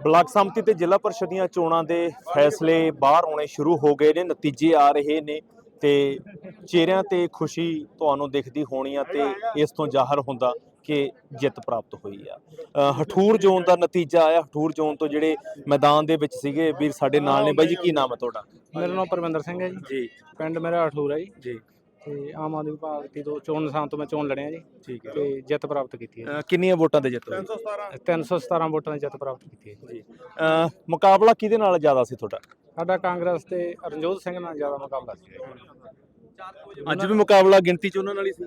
Block ਸੰਮਤੀ ਤੇ ਜ਼ਿਲ੍ਹਾ ਪਰਿਸ਼ਦ ਦੀਆਂ ਚੋਣਾਂ ਦੇ ਫੈਸਲੇ ਬਾਹਰ ਆਉਣੇ ਸ਼ੁਰੂ ਹੋ ਗਏ ਨੇ ਨਤੀਜੇ ਆ ਰਹੇ ਨੇ ਤੇ ਚਿਹਰਿਆਂ ਤੇ ਖੁਸ਼ੀ ਤੁਹਾਨੂੰ ਦਿਖਦੀ ਹੋਣੀ ਆ ਤੇ ਇਸ ਤੋਂ ਜ਼ਾਹਰ ਹੁੰਦਾ ਕਿ ਜਿੱਤ ਪ੍ਰਾਪਤ ਹੋਈ ਆ। ਹਠੂਰ ਜ਼ੋਨ ਦਾ ਨਤੀਜਾ ਆਇਆ ਹਠੂਰ ਜ਼ੋਨ ਤੋਂ ਜਿਹੜੇ ਮੈਦਾਨ ਦੇ ਵਿੱਚ ਸੀਗੇ ਵੀਰ ਸਾਡੇ ਨਾਲ ਨੇ। ਬਾਈ ਜੀ ਕੀ ਨਾਮ ਹੈ ਤੁਹਾਡਾ? ਮੇਰਾ ਨਾਮ ਪਰਮਿੰਦਰ ਸਿੰਘ ਹੈ ਜੀ। ਜੀ। ਪਿੰਡ ਮੇਰਾ ਅਠੂਰ ਹੈ ਜੀ। ਜੀ। ਤੇ ਆਮ ਆਦਮੀ ਪਾਰਟੀ ਤੋਂ ਚੋਣ ਨਿਸ਼ਾਨ ਤੋਂ ਮੈਂ ਚੋਣ ਲੜਿਆ ਜੀ। ਠੀਕ ਹੈ। ਤੇ ਜਿੱਤ ਪ੍ਰਾਪਤ ਕੀਤੀ ਹੈ ਕਿੰਨੀਆਂ ਵੋਟਾਂ ਤੇ ਜਿੱਤ ਹੋਈ? 317 ਵੋਟਾਂ ਦੀ ਜਿੱਤ ਪ੍ਰਾਪਤ ਕੀਤੀ ਹੈ ਜੀ। ਅ, ਮੁਕਾਬਲਾ ਕਿਹਦੇ ਨਾਲ ਜ਼ਿਆਦਾ ਸੀ ਤੁਹਾਡਾ? ਸਾਡਾ ਕਾਂਗਰਸ ਤੇ ਰਣਜੋਤ ਸਿੰਘ ਨਾਲ ਜ਼ਿਆਦਾ ਮੁਕਾਬਲਾ ਸੀ। ਅੱਜ ਵੀ ਮੁਕਾਬਲਾ ਗਿਣਤੀ ਚ ਉਹਨਾਂ ਨਾਲ ਹੀ ਸੀ?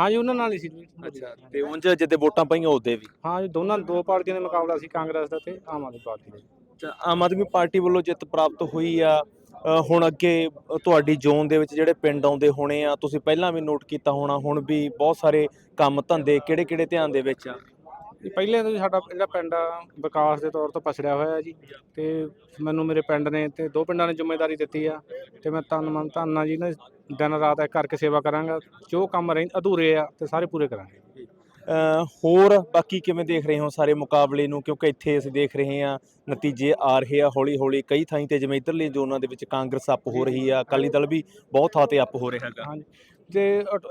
ਹਾਂ ਜੀ ਉਹਨਾਂ ਨਾਲ ਹੀ ਸੀ ਜੀ। ਅੱਛਾ ਤੇ ਉਂਝ ਜਿੱਦੇ ਵੋਟਾਂ ਪਈਆਂ ਉਹਦੇ ਵੀ? ਹਾਂ ਜੀ ਦੋਨਾਂ ਦੋ ਪਾਰਟੀਆਂ ਦਾ ਮੁਕਾਬਲਾ ਸੀ ਕਾਂਗਰਸ ਦਾ ਤੇ ਆਮ ਆਦਮੀ ਪਾਰਟੀ ਦਾ। ਅੱਛਾ, ਆਮ ਆਦਮੀ ਪਾਰਟੀ ਵੱਲੋਂ ਜਿੱਤ ਪ੍ਰਾਪਤ ਹੋਈ ਆ? ਹੁਣ ਅੱਗੇ ਤੁਹਾਡੀ ਜ਼ੋਨ ਦੇ ਵਿੱਚ ਜਿਹੜੇ ਪਿੰਡ ਆਉਂਦੇ ਹੋਣੇ ਆ, ਤੁਸੀਂ ਪਹਿਲਾਂ ਵੀ ਨੋਟ ਕੀਤਾ ਹੋਣਾ, ਹੁਣ ਵੀ ਬਹੁਤ ਸਾਰੇ ਕੰਮ ਧੰਦੇ ਕਿਹੜੇ ਕਿਹੜੇ ਧਿਆਨ ਦੇ ਵਿੱਚ ਆ? ਇਹ ਪਹਿਲੇ ਤੋਂ ਹੀ ਸਾਡਾ ਜਿਹੜਾ ਪਿੰਡ ਆ, ਵਿਕਾਸ ਦੇ ਤੌਰ ਤੋਂ ਪਛੜਿਆ ਹੋਇਆ ਜੀ। ਤੇ ਮੈਨੂੰ ਮੇਰੇ ਪਿੰਡ ਨੇ ਤੇ ਦੋ ਪਿੰਡਾਂ ਨੇ ਜ਼ਿੰਮੇਵਾਰੀ ਦਿੱਤੀ ਆ। ਤੇ ਮੈਂ ਤਨ ਮਨ ਧਨ ਜੀ ਨੇ ਦਿਨ ਰਾਤ ਇੱਕ ਕਰਕੇ ਸੇਵਾ ਕਰਾਂਗਾ। ਜੋ ਕੰਮ ਰਹਿ, ਅਧੂਰੇ ਆ, ਤੇ ਸਾਰੇ ਪੂਰੇ ਕਰਾਂਗੇ। ਹੋਰ ਬਾਕੀ ਕਿਵੇਂ ਦੇਖ ਰਹੇ ਹੋ ਸਾਰੇ ਮੁਕਾਬਲੇ ਨੂੰ? ਕਿਉਂਕਿ ਇੱਥੇ ਅਸੀਂ ਦੇਖ ਰਹੇ ਹਾਂ ਨਤੀਜੇ ਆ ਰਹੇ ਆ ਹੌਲੀ ਹੌਲੀ ਕਈ ਥਾਈਂ ਤੇ ਜਿਵੇਂ ਇਧਰਲੇ ਜ਼ੋਨਾਂ ਦੇ ਵਿੱਚ ਕਾਂਗਰਸ ਅੱਪ ਹੋ ਰਹੀ ਆ ਅਕਾਲੀ ਦਲ ਵੀ ਬਹੁਤ ਥਾਂ ਤੇ ਅੱਪ ਹੋ ਰਿਹਾ ਹੈਗਾ। ਤੇ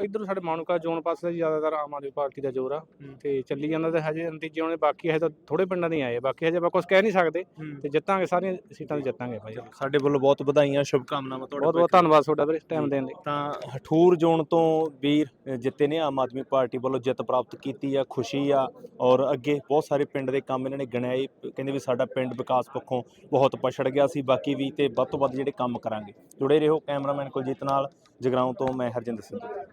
ਇਧਰ ਸਾਡੇ ਮਾਨੂਕਾ ਜ਼ੋਨ ਪਾਸੇ ਜ਼ਿਆਦਾਤਰ ਆਮ ਆਦਮੀ ਪਾਰਟੀ ਦਾ ਜ਼ੋਰ ਆ। ਤੇ ਚੱਲੀ ਜਾਂਦਾ ਤੇ ਹਜੇ ਨਤੀਜੇ ਆਉਣੇ ਬਾਕੀ ਹਜੇ ਤਾਂ ਥੋੜੇ ਪਿੰਡਾਂ ਦੇ ਹੀ ਆਏ ਬਾਕੀ ਹਜੇ ਆਪਾਂ ਕੁਝ ਕਹਿ ਨਹੀਂ ਸਕਦੇ। ਤੇ ਜਿੱਤਾਂਗੇ ਸਾਰੀਆਂ ਸੀਟਾਂ ਤੇ ਜਿੱਤਾਂਗੇ ਭਾਈ। ਸਾਡੇ ਵੱਲੋਂ ਬਹੁਤ ਵਧਾਈਆਂ ਸ਼ੁਭ ਕਾਮਨਾਵਾਂ ਤੁਹਾਡੇ ਬਹੁਤ ਬਹੁਤ ਧੰਨਵਾਦ ਤੁਹਾਡਾ ਵੀਰੇ ਟਾਈਮ ਦੇਣ ਲਈ। ਤਾਂ ਹਠੂਰ ਜ਼ੋਨ ਤੋਂ ਵੀਰ ਅ, ਜਿੱਤੇ ਨੇ ਆਮ ਆਦਮੀ ਪਾਰਟੀ ਵੱਲੋਂ ਜਿੱਤ ਪ੍ਰਾਪਤ ਕੀਤੀ ਆ ਖੁਸ਼ੀ ਆ। ਔਰ ਅੱਗੇ ਬਹੁਤ ਸਾਰੇ ਪਿੰਡ ਦੇ ਕੰਮ ਇਹਨਾਂ ਨੇ ਗਿਣਾਏ ਕਹਿੰਦੇ ਵੀ ਸਾਡਾ ਪਿੰਡ ਵਿਕਾਸ ਪੱਖੋਂ ਬਹੁਤ ਪਛੜ ਗਿਆ ਸੀ। ਬਾਕੀ ਵੀ ਤੇ ਵੱਧ ਤੋਂ ਵੱਧ ਜਿਹੜੇ ਕੰਮ ਕਰਾਂਗੇ। ਜੁੜੇ ਰਹੋ ਕੈਮਰਾਮੈਨ ਕੁਲਜੀਤ ਨਾਲ। ਜਗਰਾਉਂ ਤੋਂ ਮੈਂ ਹਰਜਿੰਦਰ ਸਿੰਘ